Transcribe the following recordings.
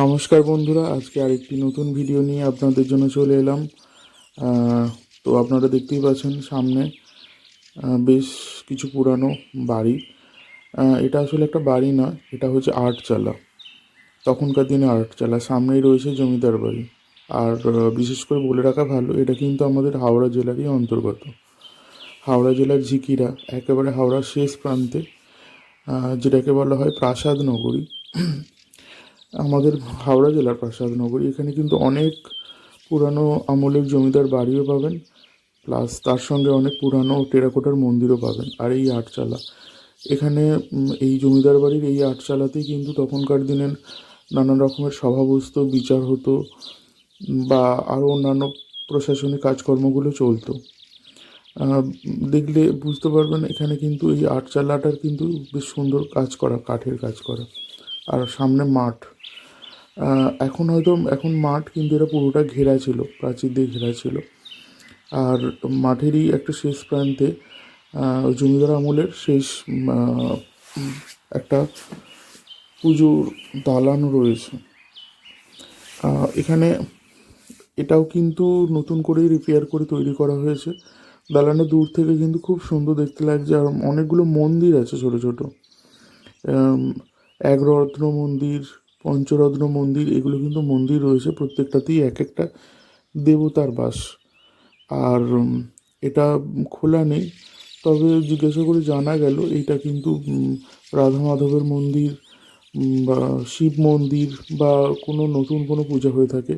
নমস্কার বন্ধুরা, আজকে আরেকটি নতুন ভিডিও নিয়ে আপনাদের জন্য চলে এলাম। তো আপনারা দেখতেই পাচ্ছেন সামনে বেশ কিছু পুরানো বাড়ি। এটা আসলে একটা বাড়ি না, এটা হচ্ছে আটচালা তখনকার দিনে আটচালা সামনেই রয়েছে জমিদার বাড়ি। আর বিশেষ করে বলে রাখা ভালো, এটা কিন্তু আমাদের হাওড়া জেলারই অন্তর্গত। হাওড়া জেলার ঝিকিরা, একেবারে হাওড়ার শেষ প্রান্তে যেটাকে বলা হয় প্রাসাদ নগরী। আমাদের হাওড়া জেলার প্রাসাদ নগরী। এখানে কিন্তু অনেক পুরানো আমলের জমিদার বাড়িও পাবেন, প্লাস তার সঙ্গে অনেক পুরানো টেরাকোটার মন্দিরও পাবেন, আর এই আটচালা। এখানে এই জমিদার বাড়ির এই আটচালাতেই কিন্তু তখনকার দিনের নানান রকমের সভা বসতো বিচার হতো, বা আরও অন্যান্য প্রশাসনিক কাজকর্মগুলো চলতো। দেখলে বুঝতে পারবেন এখানে কিন্তু এই আটচালাটার কিন্তু বেশ সুন্দর কাজ করা, কাঠের কাজ করা। আর সামনে মাঠ এখন হয়তো, এখন মাঠ কিন্তু এটা পুরোটা ঘেরা ছিল, প্রাচীর দিয়ে ঘেরা ছিল। আর মাঠেরই একটা শেষ প্রান্তে জমিদার আমলের শেষ একটা পুজোর দালান রয়েছে। এখানে এটাও কিন্তু নতুন করেই রিপেয়ার করে তৈরি করা হয়েছে। দালানের দূর থেকে কিন্তু খুব সুন্দর দেখতে লাগছে, আর অনেকগুলো মন্দির আছে ছোট ছোট। একরত্ন মন্দির পঞ্চরত্ন মন্দির, এগুলো কিন্তু মন্দির রয়েছে প্রত্যেকটাতেই এক একটা দেবতার বাস। আর এটা খোলা নেই, তবে জিজ্ঞাসা করে জানা গেল এইটা কিন্তু রাধা মাধবের মন্দির বা শিব মন্দির, বা কোনো নতুন কোনো পূজা হয়ে থাকে।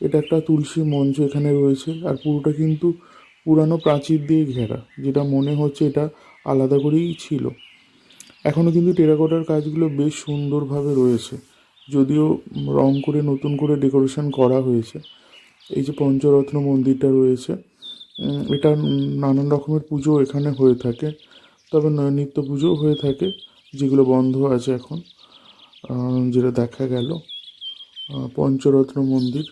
এটা একটা তুলসী মঞ্চ এখানে রয়েছে, আর পুরোটা কিন্তু পুরানো প্রাচীর দিয়ে ঘেরা, যেটা মনে হচ্ছে এটা আলাদা করেই ছিল। এখনও কিন্তু টেরাকোটার কাজগুলো বেশ সুন্দরভাবে রয়েছে। যদিও রং করে নতুন করে ডেকোরেশন করা হয়েছে। এই যে পঞ্চরত্ন মন্দিরটা রয়েছে এটা নানান রকমের পুজো এখানে হয়ে থাকে। তবে নিত্য পুজোও হয়ে থাকে, যেগুলো বন্ধ আছে এখন যেটা দেখা গেল। পঞ্চরত্ন মন্দির।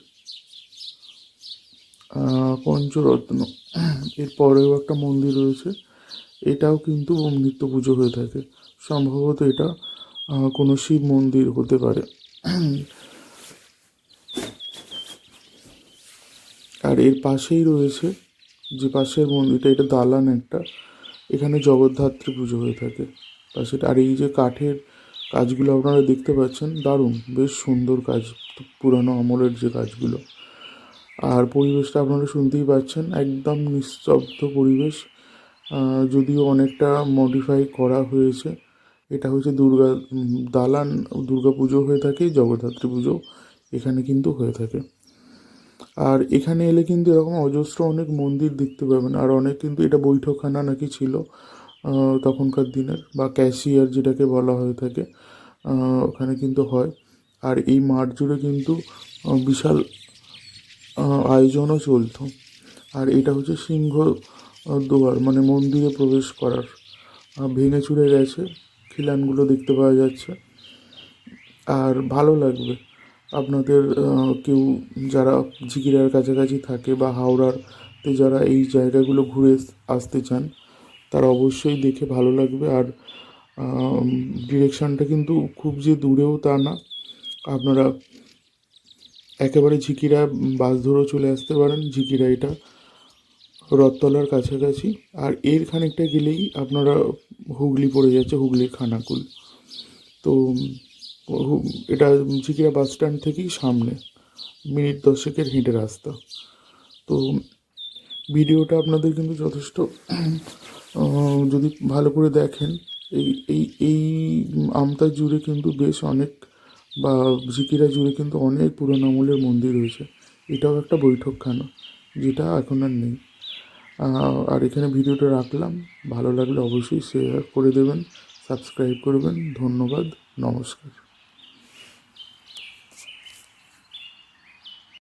পঞ্চরত্ন। এর পরেও একটা মন্দির রয়েছে, এটাও কিন্তু নিত্য পুজো হয়ে থাকে। সম্ভবত এটা কোনো শিব মন্দির হতে পারে। আর এর পাশেই রয়েছে, যে পাশের মন্দিরটা, এটা দালান একটা। এখানে জগদ্ধাত্রী পুজো হয়ে থাকে। পাশে আর এই যে কাঠের কাজগুলো আপনারা দেখতে পাচ্ছেন, দারুণ, বেশ সুন্দর কাজ, পুরানো আমলের যে কাজগুলো। আর পরিবেশটা আপনারা শুনতেই পাচ্ছেন, একদম নিস্তব্ধ পরিবেশ। যদিও অনেকটা মডিফাই করা হয়েছে এটা হচ্ছে দুর্গা দালান, দুর্গা পুজো হয়ে থাকে, জগদ্ধাত্রী পুজো এখানে কিন্তু হয়ে থাকে। আর এখানে এলে কিন্তু এরকম অজস্র অনেক মন্দির দেখতে পাবেন। আর অনেক কিন্তু এটা বৈঠকখানা নাকি ছিল তখনকার দিনের, বা ক্যাশিয়ার যেটাকে বলা হয়ে থাকে ওখানে কিন্তু হয়। আর এই মাঠ জুড়ে কিন্তু বিশাল আয়োজনও চলতো। আর এটা হচ্ছে সিংহ দুয়ার মানে মন্দিরে প্রবেশ করার। ভেঙে চুরে গেছে। খিলানগুলো দেখতে পাওয়া যাচ্ছে। আর ভালো লাগবে। আপনাদের কেউ যারা ঝিকিরার কাছাকাছি থাকে বা হাওড়ারতে যারা এই জায়গাগুলো ঘুরে আসতে চান, তারা অবশ্যই দেখে ভালো লাগবে। আর ডিরেকশানটা কিন্তু খুব যে দূরেও তা না। আপনারা একেবারে ঝিকিরা বাস ধরেও চলে আসতে পারেন। ঝিকিরা এটা রথতলার কাছাকাছি। আর এর খানিকটা গেলেই আপনারা হুগলি পড়ে যাচ্ছে হুগলির খানাকুল। তো এটা ঝিকিরা বাস স্ট্যান্ড থেকেই সামনে, মিনিট দশেকের হেঁটে রাস্তা। তো, ভিডিওটা আপনাদের কিন্তু যথেষ্ট যদি ভালো করে দেখেন, এই এই এই আমতা জুড়ে কিন্তু বেশ অনেক, বা ঝিকিরা জুড়ে কিন্তু অনেক পুরোনো আমলের মন্দির রয়েছে। এটাও একটা বৈঠকখানা, যেটা এখন আর নেই। আর এখানে ভিডিওটা রাখলাম। ভালো লাগলে অবশ্যই শেয়ার করে দেবেন সাবস্ক্রাইব করবেন। ধন্যবাদ নমস্কার।